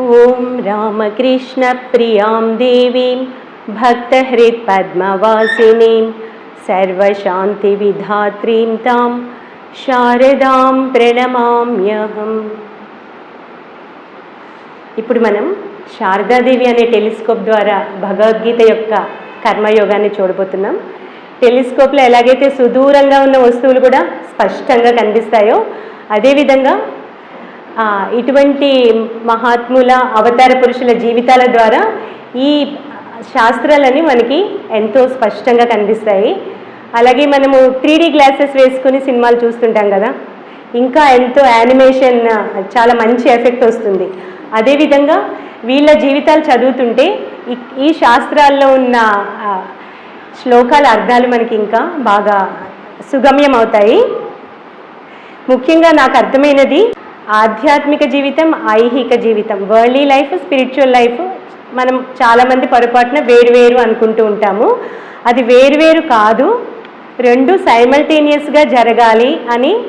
ॐ रामकृष्णप्रियां देवीं भक्तहृत्पद्मवासिनीं सर्वशान्तिविधात्रीं तां శారదాం ప్రణమామ్యహం ఇప్పుడు మనం శారదాదేవి అనే టెలిస్కోప్ ద్వారా భగవద్గీత యొక్క కర్మయోగాన్ని చూడబోతున్నాం టెలిస్కోప్లో ఎలాగైతే సుదూరంగా ఉన్న వస్తువులు కూడా స్పష్టంగా కనిపిస్తాయో అదేవిధంగా ఆ, ఇటువంటి మహాత్ముల అవతార పురుషుల జీవితాల ద్వారా ఈ శాస్త్రాలని మనకి ఎంతో స్పష్టంగా కనిపిస్తాయి. అలాగే మనము త్రీడీ గ్లాసెస్ వేసుకుని సినిమాలు చూస్తుంటాం కదా ఇంకా ఎంతో యానిమేషన్ చాలా మంచి ఎఫెక్ట్ వస్తుంది. అదేవిధంగా వీళ్ళ జీవితాలు చదువుతుంటే ఈ- శాస్త్రాల్లో ఉన్న శ్లోకాల అర్థాలు మనకి ఇంకా బాగా సుగమ్యం అవుతాయి ముఖ్యంగా నాకు అర్థమైనది ఆధ్యాత్మిక జీవితం ఐహిక జీవితం. వర్లీ లైఫ్ స్పిరిచువల్ లైఫ్ మనం చాలామంది పొరపాటున వేరువేరు అనుకుంటూ ఉంటాము. అది వేరువేరు కాదు రెండు సైమల్టేనియస్గా జరగాలి అని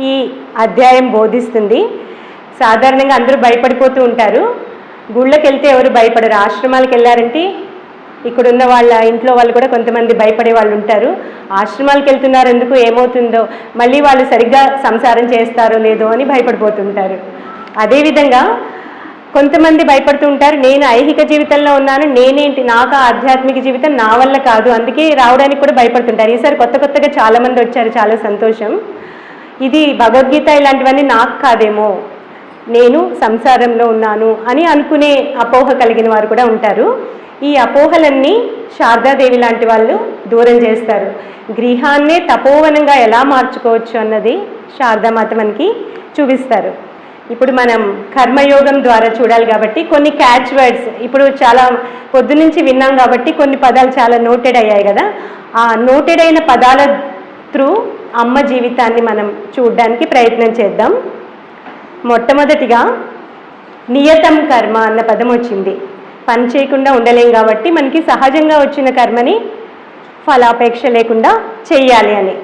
ఈ అధ్యాయం బోధిస్తుంది. సాధారణంగా అందరూ భయపడిపోతూ ఉంటారు. గుళ్ళకి వెళ్తే ఎవరు భయపడరు. ఆశ్రమాలకు వెళ్ళారంటే ఇక్కడున్న వాళ్ళ ఇంట్లో వాళ్ళు కూడా కొంతమంది భయపడే వాళ్ళు ఉంటారు. ఆశ్రమాలకు వెళ్తున్నారు ఎందుకు? ఏమవుతుందో? మళ్ళీ వాళ్ళు సరిగ్గా సంసారం చేస్తారో లేదో అని భయపడిపోతుంటారు. అదేవిధంగా కొంతమంది భయపడుతూ ఉంటారు నేను ఐహిక జీవితంలో ఉన్నాను నేనేంటి? నాకు ఆధ్యాత్మిక జీవితం నా వల్ల కాదు. అందుకే రావడానికి కూడా భయపడుతుంటారు. ఈసారి కొత్త కొత్తగా చాలామంది వచ్చారు. చాలా సంతోషం. ఇది భగవద్గీత ఇలాంటివన్నీ నాకు కాదేమో. నేను సంసారంలో ఉన్నాను అని అనుకునే అపోహ కలిగిన వారు కూడా ఉంటారు. ఈ అపోహలన్నీ శారదాదేవి లాంటి వాళ్ళు దూరం చేస్తారు. గృహాన్నే తపోవనంగా ఎలా మార్చుకోవచ్చు అన్నది శారదామాత మనకి చూపిస్తారు. ఇప్పుడు మనం కర్మయోగం ద్వారా చూడాలి కాబట్టి కొన్ని క్యాచ్ వర్డ్స్ ఇప్పుడు చాలా పొద్దు నుంచి విన్నాం కాబట్టి కొన్ని పదాలు చాలా నోటెడ్ అయ్యాయి కదా. ఆ నోటెడ్ అయిన పదాల త్రూ అమ్మ జీవితాన్ని మనం చూడడానికి ప్రయత్నం చేద్దాం. మొట్టమొదటిగా నియతం కర్మ అన్న పదం వచ్చింది. పని చేయకుండా ఉండలేం కాబట్టి మనకి సహజంగా వచ్చిన కర్మని ఫలాపేక్ష లేకుండా చేయాలి అని.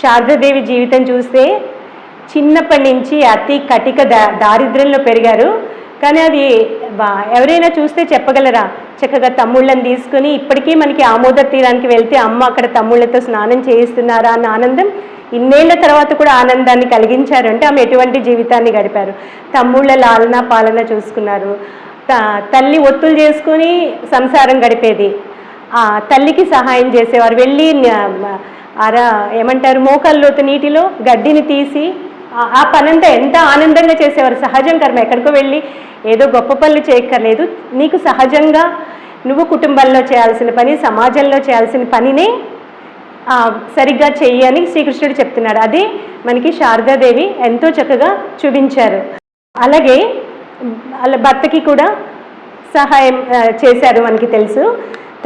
శారదాదేవి జీవితం చూస్తే చిన్నప్పటి నుంచి అతి కటిక దా దారిద్ర్యంలో పెరిగారు. కానీ అది ఎవరైనా చూస్తే చెప్పగలరా? చక్కగా తమ్ముళ్ళని తీసుకుని ఇప్పటికీ మనకి ఆమోద తీరానికి వెళ్తే అమ్మ అక్కడ తమ్ముళ్ళతో స్నానం చేయిస్తున్నారా అన్న ఆనందం ఇన్నేళ్ళ తర్వాత కూడా ఆనందాన్ని కలిగించారంటే ఆమె ఎటువంటి జీవితాన్ని గడిపారు? తమ్ముళ్ళ లాలన పాలన చూసుకున్నారు. తల్లి ఒత్తులు చేసుకుని సంసారం గడిపేది. ఆ తల్లికి సహాయం చేసేవారు. వెళ్ళి అరా అర ఏమంటారు మోకాల్లోతు నీటిలో గడ్డిని తీసి ఆ- పనంతా ఎంత ఆనందంగా చేసేవారు. సహజం కర్మ. ఎక్కడికో వెళ్ళి ఏదో గొప్ప పనులు చేయక్కర్లేదు. నీకు సహజంగా నువ్వు కుటుంబంలో చేయాల్సిన పని సమాజంలో చేయాల్సిన పనినే సరిగ్గా చెయ్యి అని శ్రీకృష్ణుడు చెప్తున్నాడు. అదే మనకి శారదాదేవి ఎంతో చక్కగా చూపించారు. అలాగే వాళ్ళ భర్తకి కూడా సహాయం చేశారు మనకి తెలుసు.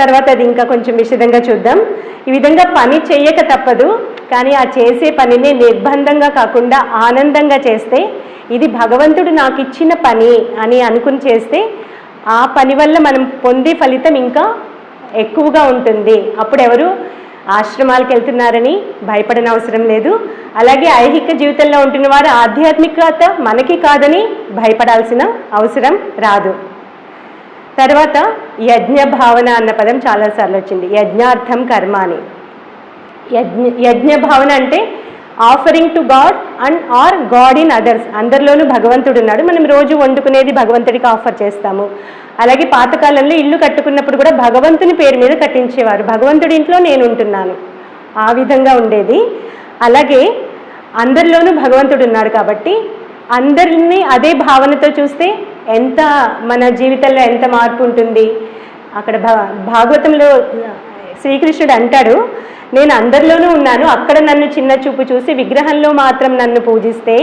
తర్వాత అది ఇంకా కొంచెం విషదంగా చూద్దాం. ఈ విధంగా పని చెయ్యక తప్పదు కానీ ఆ చేసే పనిని నిర్బంధంగా కాకుండా ఆనందంగా చేస్తే ఇది భగవంతుడు నాకు ఇచ్చిన పని అని అనుకుని చేస్తే ఆ పని వల్ల మనం పొందే ఫలితం ఇంకా ఎక్కువగా ఉంటుంది. అప్పుడు ఎవరు ఆశ్రమాలకు వెళ్తున్నారని భయపడని అవసరం లేదు. అలాగే ఐహిక జీవితంలో ఉంటున్న వారు ఆధ్యాత్మికత మనకి కాదని భయపడాల్సిన అవసరం రాదు. తర్వాత యజ్ఞ భావన అన్న పదం చాలాసార్లు వచ్చింది. యజ్ఞార్థం కర్మ అని. యజ్ఞ యజ్ఞ భావన అంటే offering to God and or God in others అందరిలోనూ భగవంతుడు ఉన్నాడు. మనం రోజు వండుకునేది భగవంతుడికి ఆఫర్ చేస్తాము. అలాగే పాతకాలంలో ఇల్లు కట్టుకున్నప్పుడు కూడా భగవంతుని పేరు మీద కట్టించేవారు. భగవంతుడి ఇంట్లో నేను ఉంటున్నాను. ఆ విధంగా ఉండేది. అలాగే అందరిలోనూ భగవంతుడు ఉన్నాడు కాబట్టి అందరినీ అదే భావనతో చూస్తే ఎంత మన జీవితంలో ఎంత మార్పు ఉంటుంది. అక్కడ భా భాగవతంలో శ్రీకృష్ణుడు అంటాడు నేను అందరిలోనూ ఉన్నాను. అక్కడ నన్ను చిన్న చూపు చూసి విగ్రహంలో మాత్రం నన్ను పూజిస్తే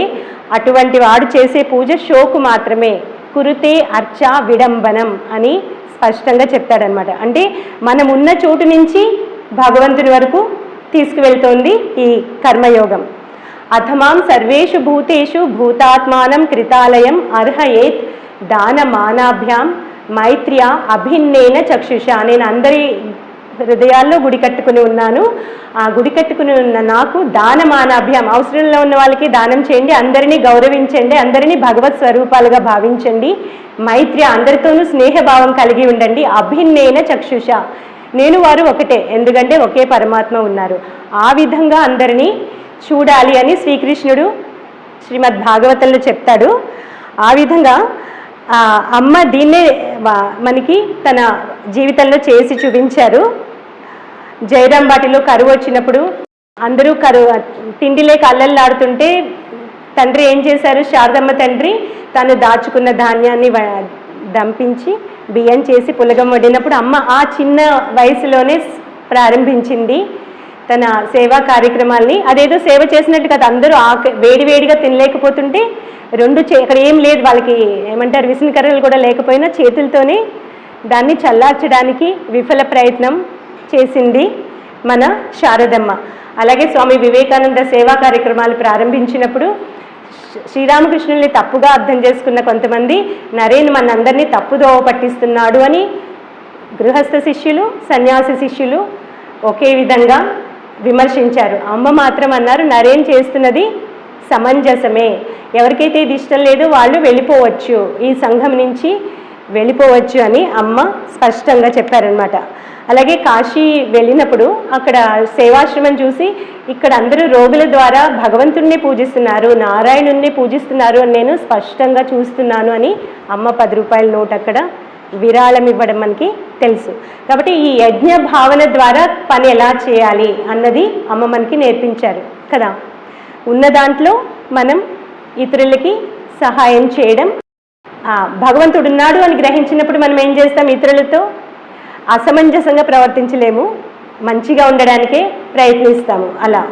అటువంటి వాడు చేసే పూజ షోకు మాత్రమే. కురుతే అర్చ విడంబనం అని స్పష్టంగా చెప్తాడనమాట అంటే మనం ఉన్న చోటు నుంచి భగవంతుని వరకు తీసుకువెళ్తోంది ఈ కర్మయోగం. అథమాం సర్వేషు భూతేషు భూతాత్మానం కృతాలయం అర్హయేత్ దాన మానాభ్యాం మైత్ర్య అభిన్నేన చక్షుష నేను అందరి హృదయాల్లో గుడి కట్టుకుని ఉన్నాను. ఆ గుడి కట్టుకుని ఉన్న నాకు దానమానాభ్యాం అవసరంలో ఉన్న వాళ్ళకి దానం చేయండి అందరినీ గౌరవించండి అందరినీ భగవత్ స్వరూపాలుగా భావించండి. మైత్రి అందరితోనూ స్నేహభావం కలిగి ఉండండి. అభిన్నేన చక్షుష. నేను వారు ఒకటే ఎందుకంటే ఒకే పరమాత్మ ఉన్నారు. ఆ విధంగా అందరినీ చూడాలి అని శ్రీకృష్ణుడు శ్రీమద్ భాగవతంలో చెప్తాడు. ఆ విధంగా అమ్మ దీన్నే మనకి తన జీవితంలో చేసి చూపించారు. జయరాం బాటిలో కరువు వచ్చినప్పుడు అందరూ కరువు తిండి లేక అల్లల్లాడుతుంటే తండ్రి ఏం చేశారు? శారదమ్మ తండ్రి తను దాచుకున్న ధాన్యాన్ని దంపించి బియ్యం చేసి పులగం వడినప్పుడు అమ్మ ఆ చిన్న వయసులోనే ప్రారంభించింది. తన సేవా కార్యక్రమాల్ని అదేదో సేవ చేసినట్టు కదా అందరూ ఆక వేడి వేడిగా తినలేకపోతుంటే రెండు చే అక్కడ ఏం లేదు వాళ్ళకి ఏమంటారు విసిన కర్రలు కూడా లేకపోయినా చేతులతోనే దాన్ని చల్లార్చడానికి విఫల ప్రయత్నం చేసింది మన శారదమ్మ. అలాగే స్వామి వివేకానంద సేవా కార్యక్రమాలు ప్రారంభించినప్పుడు శ్రీరామకృష్ణుల్ని తప్పుగా అర్థం చేసుకున్న కొంతమంది నరేన్ మనందరినీ తప్పుదోవ పట్టిస్తున్నాడు అని గృహస్థ శిష్యులు సన్యాసి శిష్యులు ఒకే విధంగా విమర్శించారు. అమ్మ మాత్రం అన్నారు నరేన్ చేస్తున్నది? సమంజసమే. ఎవరికైతే ఇది ఇష్టం లేదో వాళ్ళు వెళ్ళిపోవచ్చు. ఈ సంఘం నుంచి వెళ్ళిపోవచ్చు అని అమ్మ స్పష్టంగా చెప్పారనమాట అలాగే కాశీ వెళ్ళినప్పుడు అక్కడ సేవాశ్రమం చూసి ఇక్కడ అందరూ రోగుల ద్వారా భగవంతుణ్ణి పూజిస్తున్నారు నారాయణుణ్ణి పూజిస్తున్నారు అని నేను స్పష్టంగా చూస్తున్నాను అని అమ్మ పది రూపాయల నోట్ అక్కడ విరాళం ఇవ్వడం మనకి తెలుసు. కాబట్టి ఈ యజ్ఞ భావన ద్వారా పని ఎలా చేయాలి అన్నది అమ్మ మనకి నేర్పించారు కదా. ఉన్న దాంట్లో మనం ఇతరులకి సహాయం చేయడం భగవంతుడు ఉన్నాడు అని గ్రహించినప్పుడు మనం ఏం చేస్తాం ఇతరులతో? అసమంజసంగా ప్రవర్తించలేము. మంచిగా ఉండడానికే ప్రయత్నిస్తాము. అలా.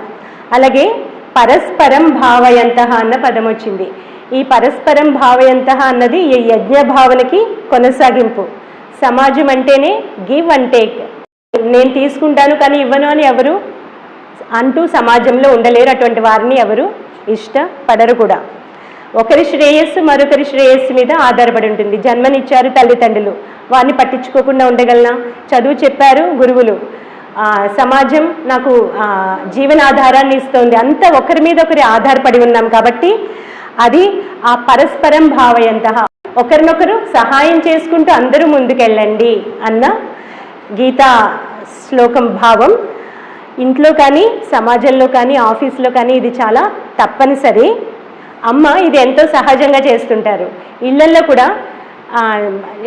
అలాగే పరస్పరం భావయంత అన్న పదం వచ్చింది. ఈ పరస్పరం భావయంత అన్నది ఈ యజ్ఞ భావనకి కొనసాగింపు. సమాజం అంటేనే గివ్ అండ్ టేక్. నేను తీసుకుంటాను కానీ ఇవ్వను అని ఎవరు అంటూ సమాజంలో ఉండలేరు అటువంటి వారిని ఎవరు ఇష్టపడరు కూడా. ఒకరి శ్రేయస్సు మరొకరి శ్రేయస్సు మీద ఆధారపడి ఉంటుంది. జన్మనిచ్చారు తల్లిదండ్రులు. వారిని పట్టించుకోకుండా ఉండగలనా? చదువు చెప్పారు గురువులు. సమాజం నాకు జీవనాధారాన్ని ఇస్తోంది. అంతా ఒకరి మీద ఒకరి ఆధారపడి ఉన్నాం కాబట్టి అది ఆ పరస్పరం భావయంత. ఒకరినొకరు సహాయం చేసుకుంటూ అందరూ ముందుకెళ్ళండి అన్న గీతా శ్లోకం భావం. ఇంట్లో కానీ సమాజంలో కానీ ఆఫీస్లో కానీ ఇది చాలా తప్పనిసరి. అమ్మ ఇది ఎంతో సహజంగా చేస్తుంటారు. ఇళ్ళల్లో కూడా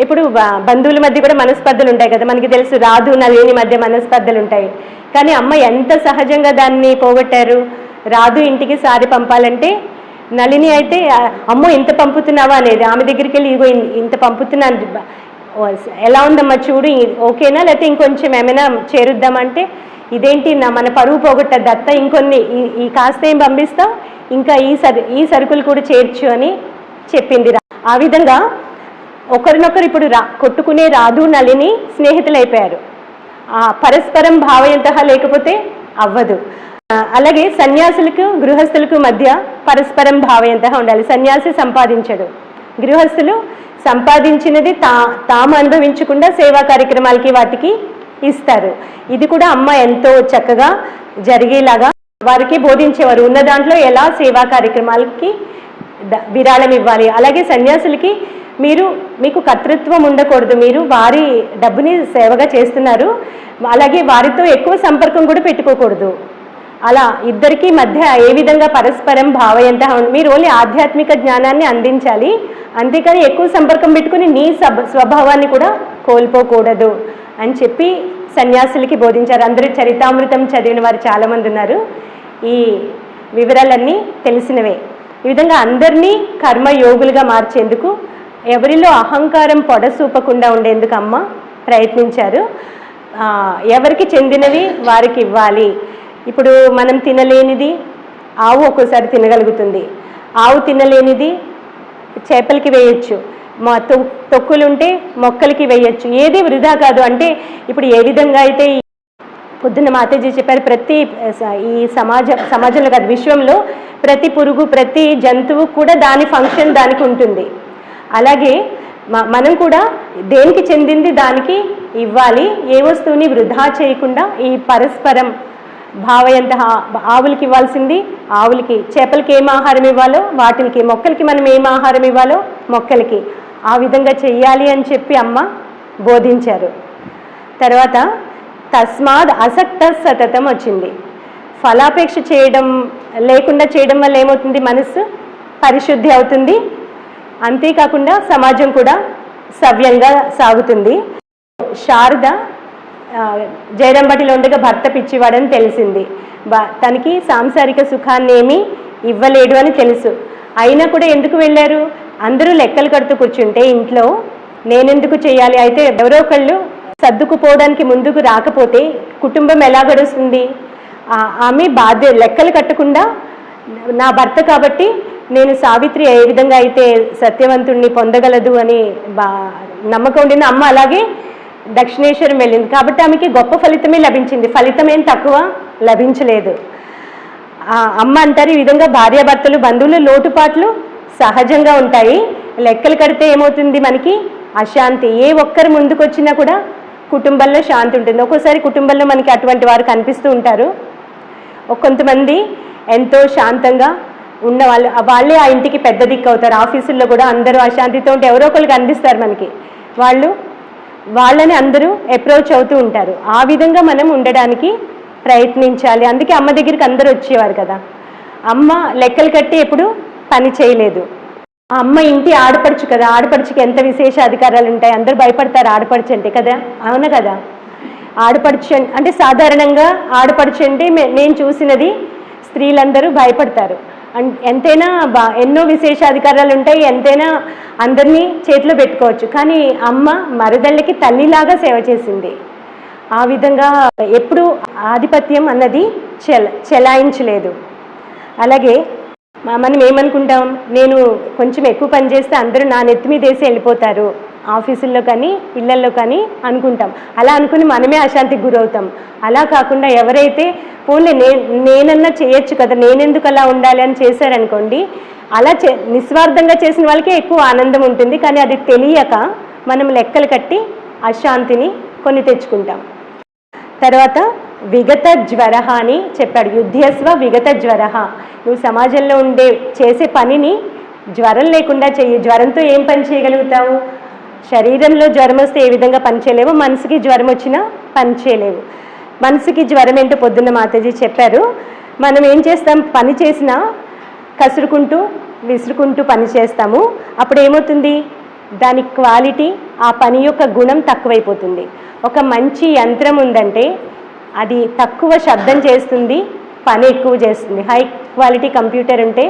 ఇప్పుడు బంధువుల మధ్య కూడా మనస్పర్ధలు ఉంటాయి కదా. మనకి తెలుసు రాదు నలిని మధ్య మనస్పర్ధలు ఉంటాయి. కానీ అమ్మ ఎంత సహజంగా దాన్ని పోగొట్టారు? రాదు ఇంటికి సారి పంపాలంటే నళిని అయితే అమ్మో ఇంత పంపుతున్నావా? అనేది ఆమె దగ్గరికి వెళ్ళి ఇగో ఇంత పంపుతున్నాను ఎలా ఉందమ్మా చూడు ఓకేనా? లేకపోతే ఇంకొంచెం ఏమైనా చేరుద్దామంటే ఇదేంటి నా మన పరువు పోగొట్ట దత్త ఇంకొన్ని ఈ- ఈ కాస్త ఏం పంపిస్తావు? ఇంకా ఈ సరు ఈ సరుకులు కూడా చేర్చు అని చెప్పింది ఆ విధంగా ఒకరినొకరు ఇప్పుడు రా కొట్టుకునే రాదు నలిని స్నేహితులైపోయారు. ఆ పరస్పరం భావయంత లేకపోతే అవ్వదు. అలాగే సన్యాసులకు గృహస్థులకు మధ్య పరస్పరం భావయంత ఉండాలి. సన్యాసి సంపాదించడు. గృహస్థులు సంపాదించినది తా తాము అనుభవించకుండా సేవా కార్యక్రమాలకి వాటికి ఇస్తారు. ఇది కూడా అమ్మ ఎంతో చక్కగా జరిగేలాగా వారికి బోధించేవారు. ఉన్న దాంట్లో ఎలా సేవా కార్యక్రమాలకి విరాళం ఇవ్వాలి? అలాగే సన్యాసులకి మీరు మీకు కర్తృత్వం ఉండకూడదు. మీరు వారి డబ్బుని సేవగా చేస్తున్నారు. అలాగే వారితో ఎక్కువ సంపర్కం కూడా పెట్టుకోకూడదు. అలా ఇద్దరికీ మధ్య ఏ విధంగా పరస్పరం భావయంత మీరు ఓన్లీ ఆధ్యాత్మిక జ్ఞానాన్ని అందించాలి. అంతేకాని ఎక్కువ సంపర్కం పెట్టుకుని నీ స్వభావాన్ని కూడా కోల్పోకూడదు అని చెప్పి సన్యాసులకి బోధించారు. అందరూ చరితామృతం చదివిన వారు చాలామంది ఉన్నారు. ఈ వివరాలన్నీ తెలిసినవే. ఈ విధంగా అందరినీ కర్మయోగులుగా మార్చేందుకు ఎవరిలో అహంకారం పొడసూపకుండా ఉండేందుకు అమ్మ ప్రయత్నించారు. ఎవరికి చెందినవి వారికి ఇవ్వాలి. ఇప్పుడు మనం తినలేనిది ఆవు ఒక్కోసారి తినగలుగుతుంది. ఆవు తినలేనిది చేపలకి వేయచ్చు. మా తొ తొక్కులుంటే మొక్కలకి వేయచ్చు. ఏది వృధా కాదు. అంటే ఇప్పుడు ఏ విధంగా అయితే పొద్దున్న మాతేజీ చెప్పారు ప్రతి ఈ సమాజ సమాజంలో కాదు విశ్వంలో ప్రతి పురుగు ప్రతి జంతువు కూడా దాని ఫంక్షన్ దానికి ఉంటుంది. అలాగే మ- మనం కూడా దేనికి చెందింది దానికి ఇవ్వాలి. ఏ వస్తువుని వృధా చేయకుండా ఈ పరస్పరం భావయంత ఆవులకి ఇవ్వాల్సింది ఆవులకి చేపలకి ఏం ఆహారం ఇవ్వాలో వాటికి మొక్కలకి మనం ఏం ఆహారం ఇవ్వాలో మొక్కలకి. ఆ విధంగా చెయ్యాలి అని చెప్పి అమ్మ బోధించారు. తర్వాత తస్మాద్ అసక్త సతతం వచ్చింది. ఫలాపేక్ష చేయడం లేకుండా చేయడం వల్ల ఏమవుతుంది? మనస్సు పరిశుద్ధి అవుతుంది. అంతేకాకుండా సమాజం కూడా సవ్యంగా సాగుతుంది. శారద జయరంబటిలో ఉండగా భర్త పిచ్చివాడని తెలిసింది. తనకి సాంసారిక సుఖాన్ని ఏమీ ఇవ్వలేడు అని తెలుసు. అయినా కూడా ఎందుకు వెళ్ళారు? అందరూ లెక్కలు కడుతూ కూర్చుంటే ఇంట్లో నేనెందుకు చేయాలి? అయితే ఎవరో ఒకళ్ళు సర్దుకుపోవడానికి ముందుకు రాకపోతే కుటుంబం ఎలా గడుస్తుంది? ఆమె బాధ్య లెక్కలు కట్టకుండా నా భర్త కాబట్టి నేను సావిత్రి ఏ విధంగా అయితే సత్యవంతుణ్ణి పొందగలదు అని బా నమ్మకం ఉండిన అమ్మ అలాగే దక్షిణేశ్వరం వెళ్ళింది. కాబట్టి ఆమెకి గొప్ప ఫలితమే లభించింది. ఫలితం ఏం తక్కువ? లభించలేదు. అమ్మ అంటారు ఈ విధంగా భార్యాభర్తలు బంధువులు లోటుపాట్లు సహజంగా ఉంటాయి. లెక్కలు కడితే ఏమవుతుంది మనకి? అశాంతి. ఏ ఒక్కరు ముందుకు వచ్చినా కూడా కుటుంబంలో శాంతి ఉంటుంది. ఒక్కోసారి కుటుంబంలో మనకి అటువంటి వారు కనిపిస్తూ ఉంటారు. కొంతమంది ఎంతో శాంతంగా ఉన్న వాళ్ళు వాళ్ళే ఆ ఇంటికి పెద్ద దిక్కు అవుతారు. ఆఫీసుల్లో కూడా అందరూ అశాంతితో ఉంటే ఎవరో ఒకరు కనిపిస్తారు మనకి. వాళ్ళు వాళ్ళని అందరూ అప్రోచ్ అవుతూ ఉంటారు. ఆ విధంగా మనం ఉండడానికి ప్రయత్నించాలి. అందుకే అమ్మ దగ్గరికి అందరూ వచ్చేవారు కదా. అమ్మ లెక్కలు కట్టి ఎప్పుడు పని చేయలేదు. ఆ అమ్మ ఇంటి ఆడపడుచు కదా. ఆడపడుచుకి ఎంత విశేష అధికారాలు ఉంటాయి? అందరూ భయపడతారు ఆడపడుచు అంటే కదా. అవును కదా? ఆడపడుచు అంటే సాధారణంగా ఆడపడుచు అంటే నేను చూసినది స్త్రీలందరూ భయపడతారు. ఎంతైనా బా ఎన్నో విశేషాధికారాలు ఉంటాయి ఎంతైనా అందరినీ చేతిలో పెట్టుకోవచ్చు. కానీ అమ్మ మరదళ్ళకి తల్లిలాగా సేవ చేసింది. ఆ విధంగా ఎప్పుడు ఆధిపత్యం అన్నది చెల చెలాయించలేదు. అలాగే మనం ఏమనుకుంటాం? నేను కొంచెం ఎక్కువ పని చేస్తే అందరూ నా నెత్తి మీద వేసి వెళ్ళిపోతారు. ఆఫీసుల్లో కానీ ఇళ్ళల్లో కానీ అనుకుంటాం. అలా అనుకుని మనమే అశాంతికి గురవుతాం. అలా కాకుండా ఎవరైతే పోన్లే నే నేనన్నా చేయొచ్చు కదా నేనెందుకు అలా ఉండాలి అని చేశారనుకోండి అలా చే నిస్వార్థంగా చేసిన వాళ్ళకే ఎక్కువ ఆనందం ఉంటుంది. కానీ అది తెలియక మనం లెక్కలు కట్టి అశాంతిని కొని తెచ్చుకుంటాం. తర్వాత విగత జ్వర అని చెప్పాడు. యుద్ధస్వ విగత జ్వర నువ్వు సమాజంలో ఉండే చేసే పనిని జ్వరం లేకుండా చెయ్యి. జ్వరంతో ఏం పని చేయగలుగుతావు? శరీరంలో జ్వరం వస్తే ఏ విధంగా పనిచేయలేవు మనసుకి జ్వరం వచ్చినా పని చేయలేవు. మనసుకి జ్వరం ఏంటో పొద్దున్న మాతాజీ చెప్పారు. మనం ఏం చేస్తాం? పని చేసినా కసురుకుంటూ విసురుకుంటూ పని చేస్తాము. అప్పుడు ఏమవుతుంది? దాని క్వాలిటీ ఆ పని యొక్క గుణం తక్కువైపోతుంది. ఒక మంచి యంత్రం ఉందంటే అది తక్కువ శబ్దం చేస్తుంది పని ఎక్కువ చేస్తుంది. హై క్వాలిటీ కంప్యూటర్ ఉంటే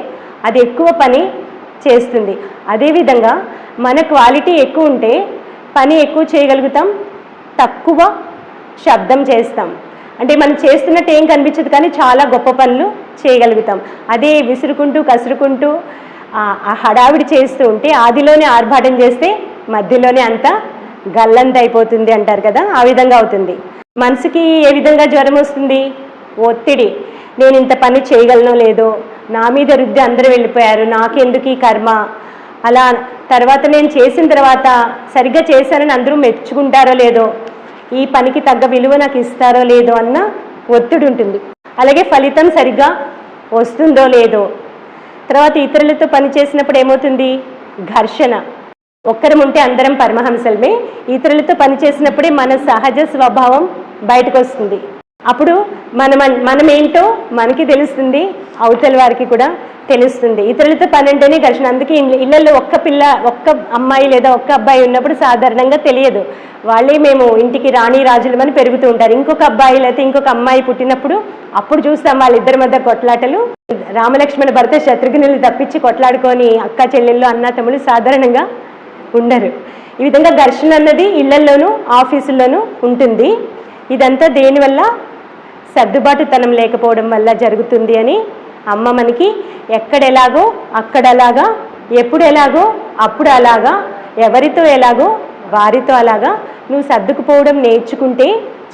అది ఎక్కువ పని చేస్తుంది. అదేవిధంగా మన క్వాలిటీ ఎక్కువ ఉంటే పని ఎక్కువ చేయగలుగుతాం తక్కువ శబ్దం చేస్తాం. అంటే మనం చేస్తున్నట్టు ఏం కనిపించదు కానీ చాలా గొప్ప పనులు చేయగలుగుతాం. అదే విసురుకుంటూ కసురుకుంటూ ఆ హడావిడి చేస్తూ ఉంటే ఆదిలోనే ఆర్భాటం చేస్తే మధ్యలోనే అంతా గల్లంత అయిపోతుంది అంటారు కదా ఆ విధంగా అవుతుంది. మనసుకి ఏ విధంగా జ్వరం వస్తుంది? ఒత్తిడి. నేను ఇంత పని చేయగలను లేదో నా మీద రుద్ది అందరూ వెళ్ళిపోయారు. నాకెందుకు ఈ కర్మ? అలా తర్వాత నేను చేసిన తర్వాత సరిగ్గా చేశానని అందరూ మెచ్చుకుంటారో లేదో ఈ పనికి తగ్గ విలువ నాకు ఇస్తారో లేదో అన్న ఒత్తిడి ఉంటుంది. అలాగే ఫలితం సరిగ్గా వస్తుందో లేదో. తర్వాత ఇతరులతో పని చేసినప్పుడు ఏమవుతుంది? ఘర్షణ. ఒక్కరం ఉంటే అందరం పరమహంసలమే. ఇతరులతో పని చేసినప్పుడే మన సహజ స్వభావం బయటకు వస్తుంది. అప్పుడు మనం మనం ఏంటో మనకి తెలుస్తుంది అవతల వారికి కూడా తెలుస్తుంది. ఇతరులతో పని అంటేనే ఘర్షణ. అందుకే ఇళ్ళల్లో ఒక్క పిల్ల ఒక్క అమ్మాయి లేదా ఒక్క అబ్బాయి ఉన్నప్పుడు సాధారణంగా తెలియదు. వాళ్ళే మేము ఇంటికి రాణి రాజులమని పెరుగుతూ ఉంటారు. ఇంకొక అబ్బాయి లేకపోతే ఇంకొక అమ్మాయి పుట్టినప్పుడు అప్పుడు చూస్తాం వాళ్ళిద్దరి మధ్య కొట్లాటలు. రామలక్ష్మణ భర్త శత్రుఘ్నులు తప్పించి కొట్లాడుకొని అక్క చెల్లెళ్ళు అన్న తమ్ముళ్ళు సాధారణంగా ఉండరు. ఈ విధంగా ఘర్షణ అన్నది ఇళ్ళల్లోనూ ఆఫీసుల్లోనూ ఉంటుంది. ఇదంతా దేనివల్ల సర్దుబాటుతనం లేకపోవడం వల్ల జరుగుతుంది అని అమ్మ మనకి ఎక్కడెలాగో అక్కడలాగా అక్కడ ఎప్పుడు ఎలాగో అప్పుడు అలాగా ఎవరితో ఎలాగో వారితో అలాగా నువ్వు సర్దుకుపోవడం నేర్చుకుంటే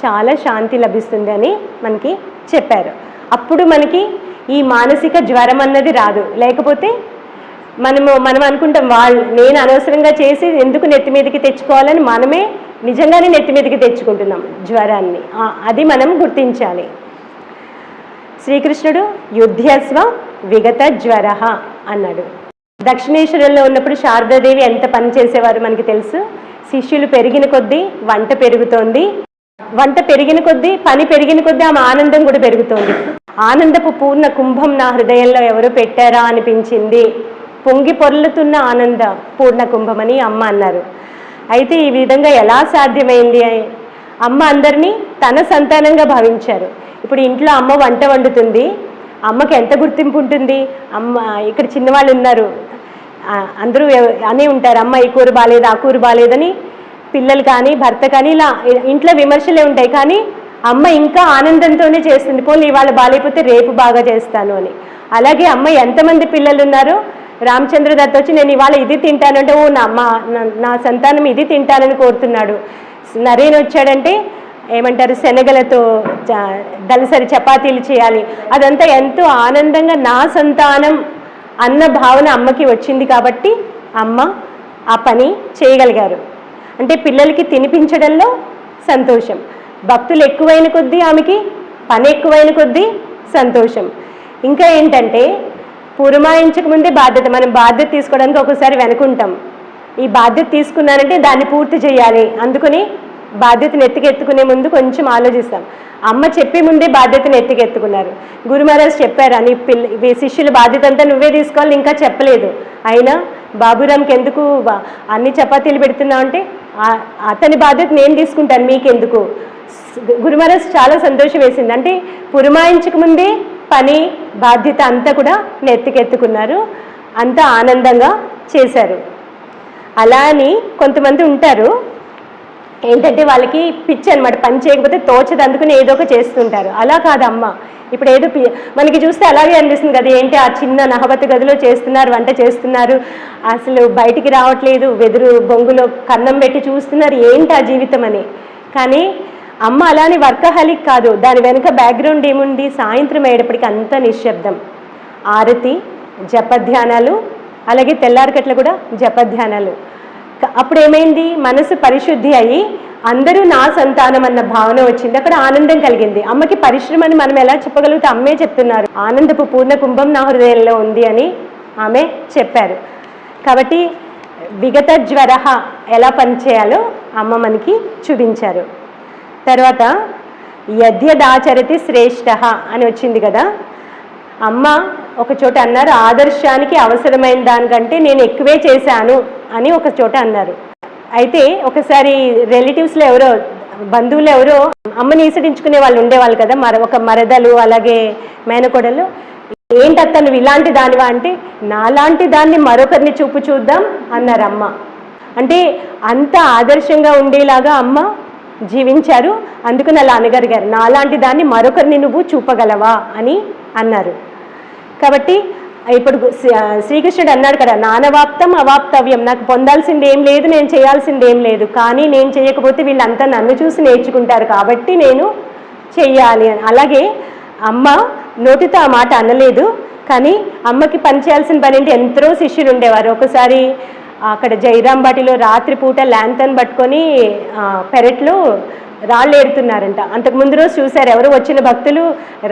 చాలా శాంతి లభిస్తుంది అని మనకి చెప్పారు. అప్పుడు మనకి ఈ మానసిక జ్వరం అన్నది రాదు. లేకపోతే మనము మనం అనుకుంటాం వాళ్ళు నేను అనవసరంగా చేసి ఎందుకు నెత్తి మీదకి తెచ్చుకోవాలని మనమే నిజంగానే నెత్తి మీదకి తెచ్చుకుంటున్నాం జ్వరాన్ని. అది మనం గుర్తించాలి. శ్రీకృష్ణుడు యుద్ధస్వ విగత జ్వర అన్నాడు. దక్షిణేశ్వరంలో ఉన్నప్పుడు శారదాదేవి ఎంత పని చేసేవారు మనకి తెలుసు? శిష్యులు పెరిగిన కొద్దీ వంట పెరుగుతోంది. వంట పెరిగిన కొద్దీ పని పెరిగిన కొద్దీ ఆమె ఆనందం కూడా పెరుగుతోంది. ఆనందపు పూర్ణ కుంభం నా హృదయంలో ఎవరు పెట్టారా అనిపించింది. పొంగి పొర్లుతున్న ఆనంద పూర్ణ కుంభమని అమ్మ అన్నారు. అయితే ఈ విధంగా ఎలా సాధ్యమైంది? అమ్మ అందరినీ తన సంతానంగా భావించారు. ఇప్పుడు ఇంట్లో అమ్మ వంట వండుతుంది. అమ్మకి ఎంత గుర్తింపు ఉంటుంది? అమ్మ ఇక్కడ చిన్నవాళ్ళు ఉన్నారు. అందరూ అనే ఉంటారు. అమ్మ ఈ కూర బాగాలేదు ఆ కూర బాగాలేదని పిల్లలు కానీ భర్త కానీ ఇలా ఇంట్లో విమర్శలే ఉంటాయి. కానీ అమ్మ ఇంకా ఆనందంతోనే చేస్తుంది. పోనీ ఇవాళ బాగాలేకపోతే రేపు బాగా చేస్తాను అని. అలాగే అమ్మ ఎంతమంది పిల్లలు ఉన్నారో రామచంద్ర దత్త వచ్చి నేను ఇవాళ ఇది తింటానంటే ఓ నా మా నా- సంతానం ఇది తింటానని కోరుతున్నాడు. నరేన్ వచ్చాడంటే ఏమంటారు శనగలతో దలసరి చపాతీలు చేయాలి. అదంతా ఎంతో ఆనందంగా నా సంతానం అన్న భావన అమ్మకి వచ్చింది కాబట్టి అమ్మ ఆ పని చేయగలిగారు. అంటే పిల్లలకి తినిపించడంలో సంతోషం. భక్తులు ఎక్కువైన కొద్దీ ఆమెకి పని ఎక్కువైన కొద్దీ సంతోషం. ఇంకా ఏంటంటే పురమాయించక ముందే బాధ్యత మనం బాధ్యత తీసుకోవడానికి ఒకసారి వెనుకుంటాం. ఈ బాధ్యత తీసుకున్నానంటే దాన్ని పూర్తి చేయాలి. అందుకని బాధ్యతను ఎత్తుకెత్తుకునే ముందు కొంచెం ఆలోచిస్తాం. అమ్మ చెప్పే ముందే బాధ్యతను ఎత్తుకెత్తుకున్నారు. గురు మహారాజ్ చెప్పారు అని పిల్ల ఈ శిష్యుల బాధ్యత అంతా నువ్వే తీసుకోవాలి ఇంకా చెప్పలేదు. అయినా బాబురామ్కి ఎందుకు అన్ని చపాతీలు పెడుతున్నావు అంటే అతని బాధ్యత నేను తీసుకుంటాను మీకెందుకు? గురు మహారాజ్ చాలా సంతోషం వేసింది. అంటే పురమాయించక ముందే పని బాధ్యత అంతా కూడా నెత్తికెత్తుకున్నారు. అంతా ఆనందంగా చేశారు. అలా అని కొంతమంది ఉంటారు. ఏంటంటే వాళ్ళకి పిచ్చి అనమాట పని చేయకపోతే తోచదు అందుకుని ఏదో ఒక చేస్తుంటారు. అలా కాదమ్మ. ఇప్పుడు ఏదో పి- మనకి చూస్తే అలాగే అనిపిస్తుంది కదా ఏంటి ఆ చిన్న నహవతి గదిలో చేస్తున్నారు వంట చేస్తున్నారు. అసలు బయటికి రావట్లేదు. వెదురు బొంగులో కన్నం పెట్టి చూస్తున్నారు. ఏంటి ఆ జీవితం అని. కానీ అమ్మ అలానే వర్కహలిక్ కాదు. దాని వెనుక బ్యాక్గ్రౌండ్ ఏముంది? సాయంత్రం అయ్యేటప్పటికి అంత నిశ్శబ్దం. ఆరతి జపధ్యానాలు అలాగే తెల్లారికట్ల కూడా జపధ్యానాలు. అప్పుడు ఏమైంది మనసు పరిశుద్ధి అయ్యి అందరూ నా సంతానం అన్న భావన వచ్చింది. అక్కడ ఆనందం కలిగింది. అమ్మకి పరిశ్రమ అని మనం ఎలా చెప్పగలిగితే? అమ్మే చెప్తున్నారు. ఆనందపు పూర్ణ కుంభం నా హృదయంలో ఉంది అని ఆమె చెప్పారు. కాబట్టి విగత జ్వర ఎలా పనిచేయాలో అమ్మ మనకి చూపించారు. తర్వాత యద్యదాచరతి శ్రేష్ఠ అని వచ్చింది కదా. అమ్మ ఒక చోట అన్నారు ఆదర్శానికి అవసరమైన దానికంటే నేను ఎక్కువే చేశాను అని ఒక చోట అన్నారు. అయితే ఒకసారి రిలేటివ్స్లో ఎవరో బంధువులు ఎవరో అమ్మని ఈసడించుకునే వాళ్ళు ఉండేవాళ్ళు కదా మర ఒక మరదలు అలాగే మేనకోడలు. ఏంటత్త నువ్వు ఇలాంటి దానివా? అంటే నాలాంటి దాన్ని మరొకరిని చూపు చూద్దాం అన్నారు అమ్మ. అంటే అంత ఆదర్శంగా ఉండేలాగా అమ్మ జీవించారు. అందుకని అలా అనగలిగారు నాలాంటి దాన్ని మరొకరిని నువ్వు చూపగలవా అని అన్నారు. కాబట్టి ఇప్పుడు శ్రీకృష్ణుడు అన్నాడు కదా నానవాప్తం అవాప్తవ్యం. నాకు పొందాల్సింది ఏం లేదు నేను చేయాల్సింది ఏం లేదు. కానీ నేను చేయకపోతే వీళ్ళంతా నన్ను చూసి నేర్చుకుంటారు కాబట్టి నేను చెయ్యాలి. అని అలాగే అమ్మ నోటితో ఆ మాట అనలేదు. కానీ అమ్మకి పని చేయాల్సిన పని ఏంటి? ఎంతో శిష్యులు ఉండేవారు. ఒకసారి అక్కడ జైరాం బాటిలో రాత్రిపూట ల్యాంతన్ పట్టుకొని పెరట్లో రాళ్ళు ఏడుతున్నారంట అంతకు ముందు రోజు చూశారు ఎవరు వచ్చిన భక్తులు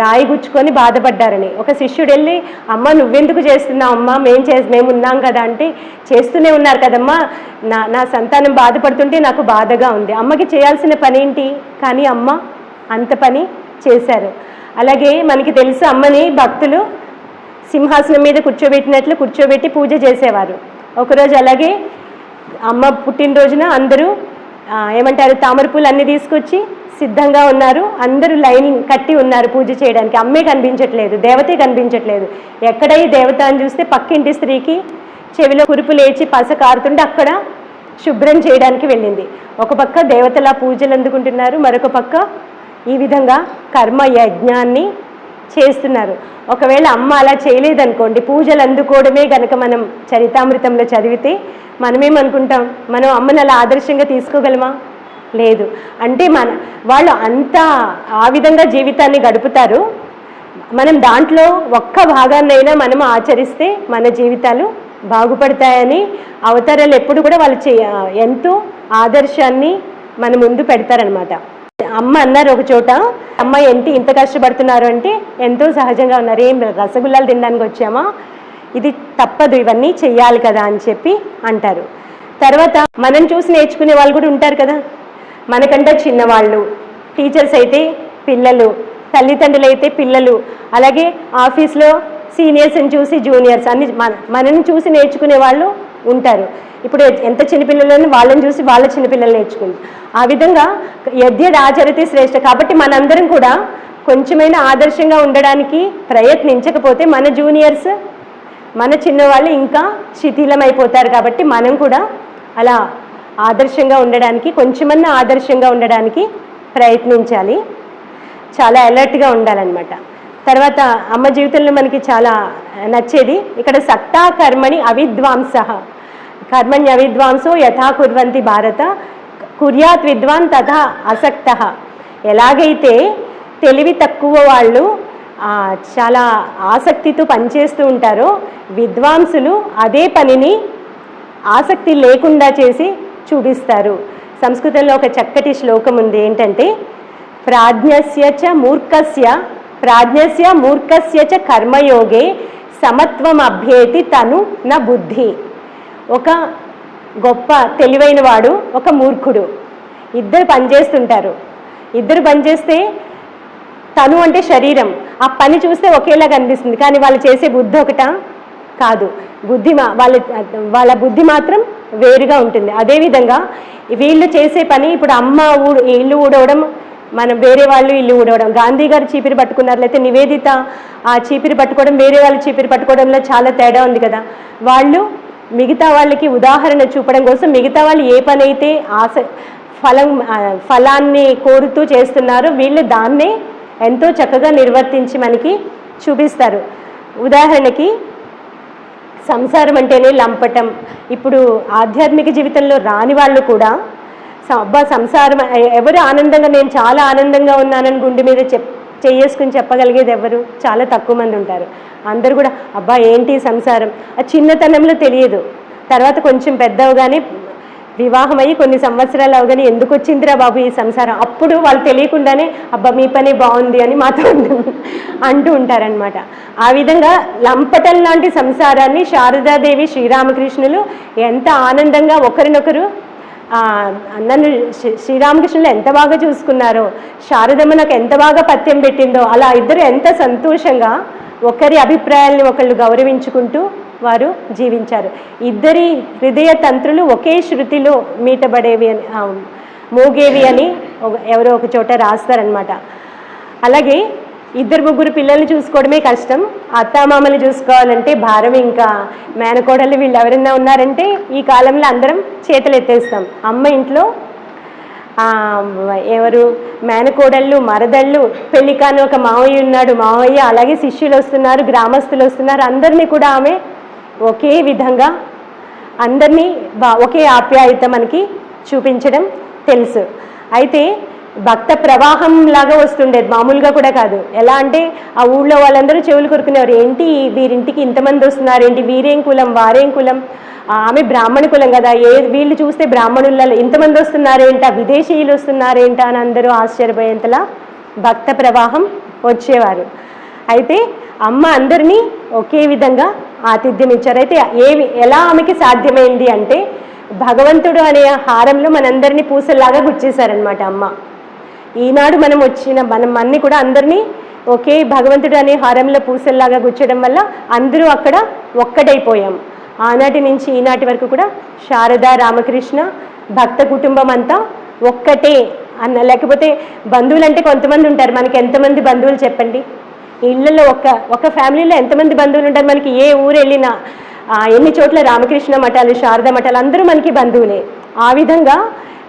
రాయి గుచ్చుకొని బాధపడ్డారని. ఒక శిష్యుడు వెళ్ళి అమ్మ నువ్వెందుకు చేస్తున్నావు అమ్మ? మేం చే మేము ఉన్నాం కదా అంటే చేస్తూనే ఉన్నారు కదమ్మా. నా నా సంతానం బాధపడుతుంటే నాకు బాధగా ఉంది. అమ్మకి చేయాల్సిన పని ఏంటి? కానీ అమ్మ అంత పని చేశారు. అలాగే మనకి తెలుసు అమ్మని భక్తులు సింహాసనం మీద కూర్చోబెట్టినట్లు కూర్చోబెట్టి పూజ చేసేవారు. ఒకరోజు అలాగే అమ్మ పుట్టినరోజున అందరూ ఏమంటారు తామర పూలు అన్నీ తీసుకొచ్చి సిద్ధంగా ఉన్నారు. అందరూ లైన్ కట్టి ఉన్నారు పూజ చేయడానికి. అమ్మే కనిపించట్లేదు దేవతే కనిపించట్లేదు. ఎక్కడ ఈ దేవత అని చూస్తే పక్కింటి స్త్రీకి చెవిలో కురుపు లేచి పస కారుతుంటే అక్కడ శుభ్రం చేయడానికి వెళ్ళింది. ఒక పక్క దేవతలా పూజలు అందుకుంటున్నారు మరొక పక్క ఈ విధంగా కర్మ యజ్ఞాన్ని చేస్తున్నారు. ఒకవేళ అమ్మ అలా చేయలేదనుకోండి పూజలు అందుకోవడమే గనక మనం చరితామృతంలో చదివితే మనమేమనుకుంటాం మనం అమ్మను అలా ఆదర్శంగా తీసుకోగలమా? లేదు. అంటే మన వాళ్ళు అంత ఆ విధంగా జీవితాన్ని గడుపుతారు. మనం దాంట్లో ఒక్క భాగాన్నైనా మనం ఆచరిస్తే మన జీవితాలు బాగుపడతాయని అవతారాలు ఎప్పుడు కూడా వాళ్ళు చే ఎంతో ఆదర్శాన్ని మన ముందు పెడతారనమాట అమ్మ అన్నారు ఒక చోట. అమ్మ ఏంటి ఇంత కష్టపడుతున్నారు అంటే ఎంతో సహజంగా ఉన్నారు. ఏం రసగుల్లాలు తినడానికి వచ్చామా? ఇది తప్పదు ఇవన్నీ చెయ్యాలి కదా అని చెప్పి అంటారు. తర్వాత మనం చూసి నేర్చుకునే వాళ్ళు కూడా ఉంటారు కదా. మనకంటే చిన్నవాళ్ళు టీచర్స్ అయితే పిల్లలు తల్లిదండ్రులు అయితే పిల్లలు అలాగే ఆఫీస్లో సీనియర్స్ని చూసి జూనియర్స్ అన్ని మన మనని చూసి నేర్చుకునే వాళ్ళు ఉంటారు. ఇప్పుడు ఎంత చిన్నపిల్లలని వాళ్ళని చూసి వాళ్ళ చిన్నపిల్లలు నేర్చుకుంటారు ఆ విధంగా యద్యద్ ఆచరితే శ్రేష్ట. కాబట్టి మనందరం కూడా కొంచెమైనా ఆదర్శంగా ఉండడానికి ప్రయత్నించకపోతే మన జూనియర్స్ మన చిన్నవాళ్ళు ఇంకా శిథిలమైపోతారు కాబట్టి మనం కూడా అలా ఆదర్శంగా ఉండడానికి కొంచెమన్నా ఆదర్శంగా ఉండడానికి ప్రయత్నించాలి. చాలా అలర్ట్గా ఉండాలన్నమాట. తర్వాత అమ్మ జీవితంలో మనకి చాలా నచ్చేది. ఇక్కడ సత్తా కర్మణి అవిద్వాంస. కర్మణి అవిద్వాంసో యథా కుర్వంతి భారత. కుర్యాత్ విద్వాన్ తథా అసక్త. ఎలాగైతే తెలివి తక్కువ వాళ్ళు చాలా ఆసక్తితో పనిచేస్తూ ఉంటారో విద్వాంసులు అదే పనిని ఆసక్తి లేకుండా చేసి చూపిస్తారు. సంస్కృతంలో ఒక చక్కటి శ్లోకం ఉంది ఏంటంటే ప్రాజ్ఞస్య చ మూర్ఖస్య ప్రాజ్ఞస్య మూర్ఖస్య చ కర్మయోగే సమత్వం అభ్యేతి తను నా బుద్ధి. ఒక గొప్ప తెలివైన వాడు ఒక మూర్ఖుడు. ఇద్దరు పనిచేస్తుంటారు. ఇద్దరు పనిచేస్తే తను అంటే శరీరం. ఆ పని చూస్తే ఒకేలా కనిపిస్తుంది. కానీ వాళ్ళు చేసే బుద్ధి ఒకట? కాదు. బుద్ధి వాళ్ళ వాళ్ళ బుద్ధి మాత్రం వేరుగా ఉంటుంది. అదేవిధంగా వీళ్ళు చేసే పని ఇప్పుడు అమ్మ ఊడు ఇల్లు ఊడవడం మనం వేరే వాళ్ళు ఇల్లు ఊడవడం. గాంధీ గారు చీపిరి పట్టుకున్నారు లేకపోతే నివేదిత ఆ చీపిరి పట్టుకోవడం వేరే వాళ్ళు చీపిరి పట్టుకోవడంలో చాలా తేడా ఉంది కదా. వాళ్ళు మిగతా వాళ్ళకి ఉదాహరణ చూపడం కోసం మిగతా వాళ్ళు ఏ పని అయితే ఆశ ఫలం ఫలాన్ని కోరుతూ చేస్తున్నారో వీళ్ళు దాన్నే ఎంతో చక్కగా నిర్వర్తించి మనకి చూపిస్తారు. ఉదాహరణకి సంసారం అంటేనే లంపటం. ఇప్పుడు ఆధ్యాత్మిక జీవితంలో రాని వాళ్ళు కూడా అబ్బా సంసారం ఎవరు ఆనందంగా నేను చాలా ఆనందంగా ఉన్నానని గుండె మీద చెప్ చేసుకుని చెప్పగలిగేది ఎవరు చాలా తక్కువ మంది ఉంటారు. అందరూ కూడా అబ్బా ఏంటి ఈ సంసారం? ఆ చిన్నతనంలో తెలియదు. తర్వాత కొంచెం పెద్దవగానే వివాహం అయ్యి కొన్ని సంవత్సరాలు అవగానే ఎందుకు వచ్చిందిరా బాబు ఈ సంసారం? అప్పుడు వాళ్ళు తెలియకుండానే అబ్బా మీ పని బాగుంది అని మాతో అంటూ ఉంటారనమాట ఆ విధంగా లంపటం లాంటి సంసారాన్ని శారదాదేవి శ్రీరామకృష్ణులు ఎంత ఆనందంగా ఒకరినొకరు నన్ను శ్రీ- శ్రీరామకృష్ణులు ఎంత బాగా చూసుకున్నారో శారదమ్మ నాకు ఎంత బాగా పత్యం పెట్టిందో అలా ఇద్దరు ఎంత సంతోషంగా ఒకరి అభిప్రాయాల్ని ఒకళ్ళు గౌరవించుకుంటూ వారు జీవించారు. ఇద్దరి హృదయ తంత్రులు ఒకే శృతిలో మీటబడేవి అని మోగేవి అని ఒక- ఎవరో ఒక చోట రాస్తారనమాట అలాగే ఇద్దరు ముగ్గురు పిల్లల్ని చూసుకోవడమే కష్టం. అత్తామామలు చూసుకోవాలంటే భారం ఇంకా. మేనకోడళ్ళు వీళ్ళు ఎవరైనా ఉన్నారంటే ఈ కాలంలో అందరం చేతులు ఎత్తేస్తాం. అమ్మ ఇంట్లో ఎవరు? మేనకోడళ్ళు మరదళ్ళు పెళ్ళి కాని ఒక మావయ్య ఉన్నాడు. మావయ్య అలాగే శిష్యులు వస్తున్నారు గ్రామస్తులు వస్తున్నారు. అందరినీ కూడా ఆమె ఒకే విధంగా అందరినీ బా ఒకే ఆప్యాయత మనకి చూపించడం తెలుసు. అయితే భక్త ప్రవాహం లాగా వస్తుండేది. మామూలుగా కూడా కాదు. ఎలా అంటే ఆ ఊళ్ళో వాళ్ళందరూ చెవులు కొరుకునేవారు. ఏంటి వీరింటికి ఇంతమంది వస్తున్నారు? ఏంటి వీరేం కులం? వారేం కులం? ఆమె బ్రాహ్మణ కులం కదా. ఏ వీళ్ళు చూస్తే బ్రాహ్మణులలో ఇంతమంది వస్తున్నారేంటా విదేశీయులు వస్తున్నారేంటా అని అందరూ ఆశ్చర్యపోయేంతలా భక్త ప్రవాహం వచ్చేవారు. అయితే అమ్మ అందరినీ ఒకే విధంగా ఆతిథ్యం ఇచ్చారు అయితే ఏవి ఎలా ఆమెకి సాధ్యమైంది అంటే భగవంతుడు అనే హారంలో మనందరినీ పూసల్లాగా గుచ్చేశారనమాట అమ్మ. ఈనాడు మనం వచ్చిన మనం అన్ని కూడా అందరినీ ఒకే భగవంతుడు అనే హారంలో పూసల్లాగా గుచ్చడం వల్ల అందరూ అక్కడ ఒక్కటైపోయాం. ఆనాటి నుంచి ఈనాటి వరకు కూడా శారద రామకృష్ణ భక్త కుటుంబం అంతా ఒక్కటే అన్న లేకపోతే బంధువులు అంటే కొంతమంది ఉంటారు. మనకి ఎంతమంది బంధువులు చెప్పండి? ఇళ్ళల్లో ఒక ఒక ఫ్యామిలీలో ఎంతమంది బంధువులు ఉంటారు? మనకి ఏ ఊరు వెళ్ళినా ఎన్ని చోట్ల రామకృష్ణ మఠాలు శారద మఠాలు అందరూ మనకి బంధువులే. ఆ విధంగా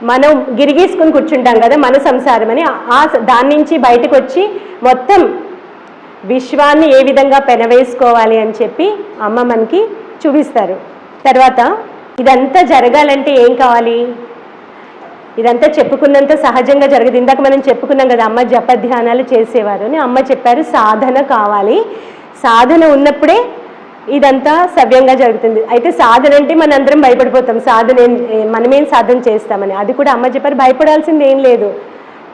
మనం గిరిగీసుకుని కూర్చుంటాం కదా మన సంసారం అని. ఆ దాని నుంచి బయటకు వచ్చి మొత్తం విశ్వాన్ని ఏ విధంగా పెనవేసుకోవాలి అని చెప్పి అమ్మ మనకి చూపిస్తారు. తర్వాత ఇదంతా జరగాలంటే ఏం కావాలి? ఇదంతా చెప్పుకున్నంత సహజంగా జరగదు. ఇందాక మనం చెప్పుకున్నాం కదా అమ్మ జప ధ్యానాలు చేసేవారు అని. అమ్మ చెప్పారు సాధన కావాలి. సాధన ఉన్నప్పుడే ఇదంతా సవ్యంగా జరుగుతుంది. అయితే సాధన అంటే మనందరం భయపడిపోతాం. సాధన ఏం మనమేం సాధన చేస్తామని. అది కూడా అమ్మ చెప్పారు భయపడాల్సింది ఏం లేదు.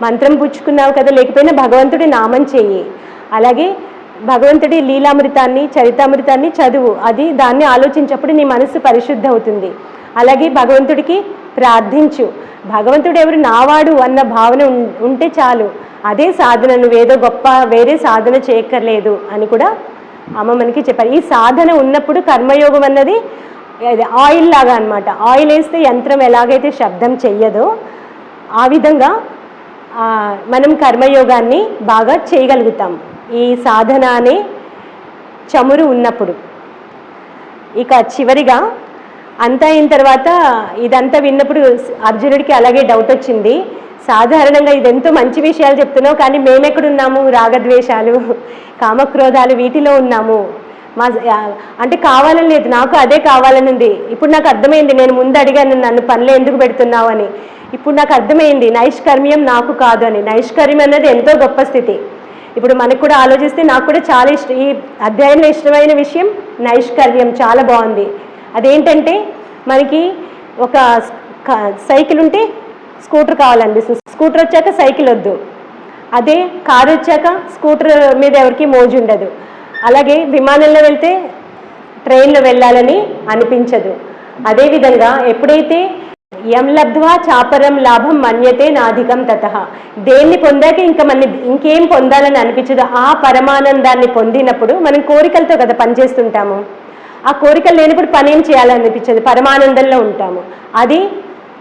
మంత్రం పుచ్చుకున్నావు కదా లేకపోయినా భగవంతుడి నామం చెయ్యి. అలాగే భగవంతుడి లీలామృతాన్ని చరితామృతాన్ని చదువు. అది దాన్ని ఆలోచించప్పుడు నీ మనసు పరిశుద్ధ అవుతుంది అలాగే భగవంతుడికి ప్రార్థించు. భగవంతుడు ఎవరు నావాడు అన్న భావన ఉం- ఉంటే చాలు. అదే సాధన నువ్వేదో గొప్ప వేరే సాధన చేయక్కర్లేదు అని కూడా అమ్మ మనకి చెప్పారు. ఈ సాధన ఉన్నప్పుడు కర్మయోగం అన్నది అది ఆయిల్ లాగా అనమాట ఆయిల్ వేస్తే యంత్రం ఎలాగైతే శబ్దం చెయ్యదో ఆ విధంగా మనం కర్మయోగాన్ని బాగా చేయగలుగుతాం. ఈ సాధన అనే చమురు ఉన్నప్పుడు. ఇక చివరిగా అంతా అయిన తర్వాత ఇదంతా విన్నప్పుడు అర్జునుడికి అలాగే డౌట్ వచ్చింది. సాధారణంగా ఇదెంతో మంచి విషయాలు చెప్తున్నావు కానీ మేమెక్కడున్నాము? రాగద్వేషాలు కామక్రోధాలు వీటిలో ఉన్నాము. మా అంటే కావాలని లేదు నాకు అదే కావాలని ఉంది. ఇప్పుడు నాకు అర్థమైంది నేను ముందు అడిగాను నన్ను పనులు ఎందుకు పెడుతున్నావు అని. ఇప్పుడు నాకు అర్థమైంది నైష్కర్మ్యం నాకు కాదు అని. నైష్కర్మ్యం అనేది ఎంతో గొప్ప స్థితి. ఇప్పుడు మనకు కూడా ఆలోచిస్తే నాకు కూడా చాలా ఇష్టం ఈ అధ్యాయంలో ఇష్టమైన విషయం నైష్కర్మ్యం చాలా బాగుంది. అదేంటంటే మనకి ఒక సైకిల్ ఉంటే స్కూటర్ కావాలనిపిస్తుంది స్కూటర్ వచ్చాక సైకిల్ వద్దు. అదే కారు వచ్చాక స్కూటర్ మీద ఎవరికి మోజు ఉండదు. అలాగే విమానంలో వెళ్తే ట్రైన్లో వెళ్ళాలని అనిపించదు. అదేవిధంగా ఎప్పుడైతే ఎం లబ్ధ్వా చాపరం లాభం మన్యతే నాధికం తత. దేన్ని పొందాక ఇంకా మన ఇంకేం పొందాలని అనిపించదు. ఆ పరమానందాన్ని పొందినప్పుడు మనం కోరికలతో కదా పనిచేస్తుంటాము. ఆ కోరికలు లేనప్పుడు పని ఏం చేయాలనిపించదు. పరమానందంలో ఉంటాము. అది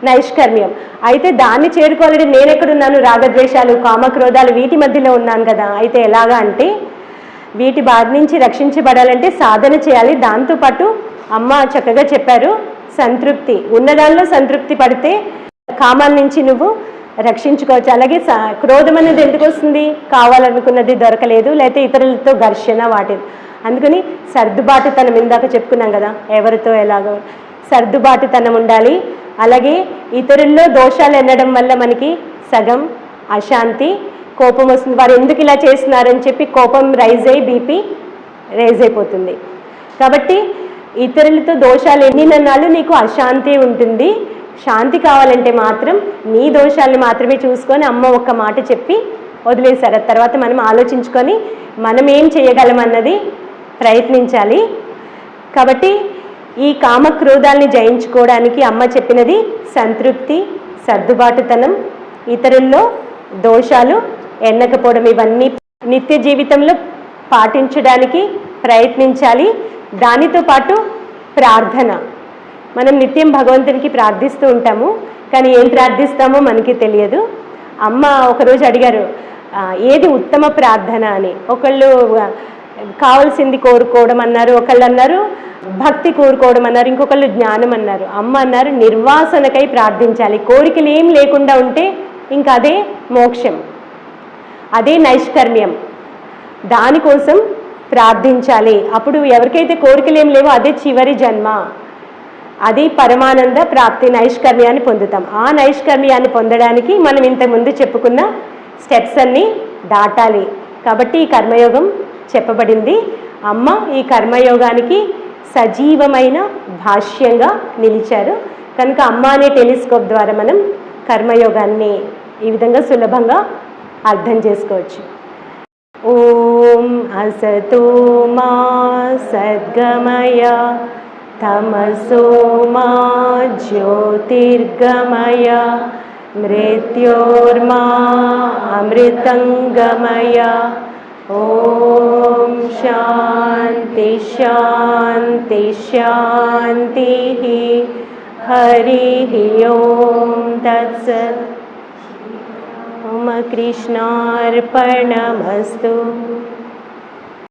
నైష్కర్మ్యం. అయితే దాన్ని చేరుకోవాలంటే నేను ఎక్కడున్నాను రాగద్వేషాలు కామక్రోధాలు వీటి మధ్యలో ఉన్నాను కదా. అయితే ఎలాగా అంటే వీటి బాధ నుంచి రక్షించబడాలంటే సాధన చేయాలి. దాంతోపాటు అమ్మ చక్కగా చెప్పారు సంతృప్తి. ఉన్నదానిలో సంతృప్తి పడితే కామాల నుంచి నువ్వు రక్షించుకోవచ్చు. అలాగే క్రోధం అనేది ఎందుకు వస్తుంది? కావాలనుకున్నది దొరకలేదు లేకపోతే ఇతరులతో ఘర్షణ వాటి అందుకని సర్దుబాటుతనం ఇందాక చెప్పుకున్నాం కదా ఎవరితో ఎలాగో. సర్దుబాటుతనం ఉండాలి. అలాగే ఇతరుల్లో దోషాలు ఎన్నడం వల్ల మనకి సగం అశాంతి కోపం వస్తుంది. వారు ఎందుకు ఇలా చేస్తున్నారని చెప్పి కోపం రైజ్ అయ్యి బీపీ రైజ్ అయిపోతుంది. కాబట్టి ఇతరులతో దోషాలు ఎన్ని నన్నాళ్ళు నీకు అశాంతి ఉంటుంది. శాంతి కావాలంటే మాత్రం నీ దోషాలను మాత్రమే చూసుకొని అమ్మ ఒక్క మాట చెప్పి వదిలేశారు. తర్వాత మనం ఆలోచించుకొని మనం ఏం చేయగలం అన్నది ప్రయత్నించాలి. కాబట్టి ఈ కామక్రోధాల్ని జయించుకోవడానికి అమ్మ చెప్పినది సంతృప్తి సర్దుబాటుతనం ఇతరుల్లో దోషాలు ఎన్నకపోవడం ఇవన్నీ నిత్య జీవితంలో పాటించడానికి ప్రయత్నించాలి. దానితో పాటు ప్రార్థన. మనం నిత్యం భగవంతునికి ప్రార్థిస్తూ ఉంటాము కానీ ఏం ప్రార్థిస్తామో మనకి తెలియదు. అమ్మ ఒకరోజు అడిగారు ఏది ఉత్తమ ప్రార్థన? అని. ఒకళ్ళు కావాల్సింది కోరుకోవడం అన్నారు. ఒకళ్ళు అన్నారు భక్తి కోరుకోవడం అన్నారు. ఇంకొకళ్ళు జ్ఞానం అన్నారు. అమ్మ అన్నారు నిర్వాసనకై ప్రార్థించాలి. కోరికలు ఏం లేకుండా ఉంటే ఇంకా అదే మోక్షం. అదే నైష్కర్మ్యం. దానికోసం ప్రార్థించాలి. అప్పుడు ఎవరికైతే కోరికలు ఏం లేవో అదే చివరి జన్మ. అది పరమానంద ప్రాప్తి నైష్కర్మ్యాన్ని పొందుతాం. ఆ నైష్కర్మ్యాన్ని పొందడానికి మనం ఇంతకుముందు చెప్పుకున్న స్టెప్స్ అన్నీ దాటాలి. కాబట్టి ఈ కర్మయోగం చెప్పబడింది అమ్మ ఈ కర్మయోగానికి సజీవమైన భాష్యంగా నిలిచారు కనుక అమ్మ అనే టెలిస్కోప్ ద్వారా మనం కర్మయోగాన్ని ఈ విధంగా సులభంగా అర్థం చేసుకోవచ్చు ॐ असतो मा सद्गमय तमसो मा ज्योतिर्गमय मृत्योर्मा अमृतङ्गमय ॐ शान्ति शान्ति शान्तिः। हरिः ॐ तत्सत् मम कृष्णार्पणमस्तु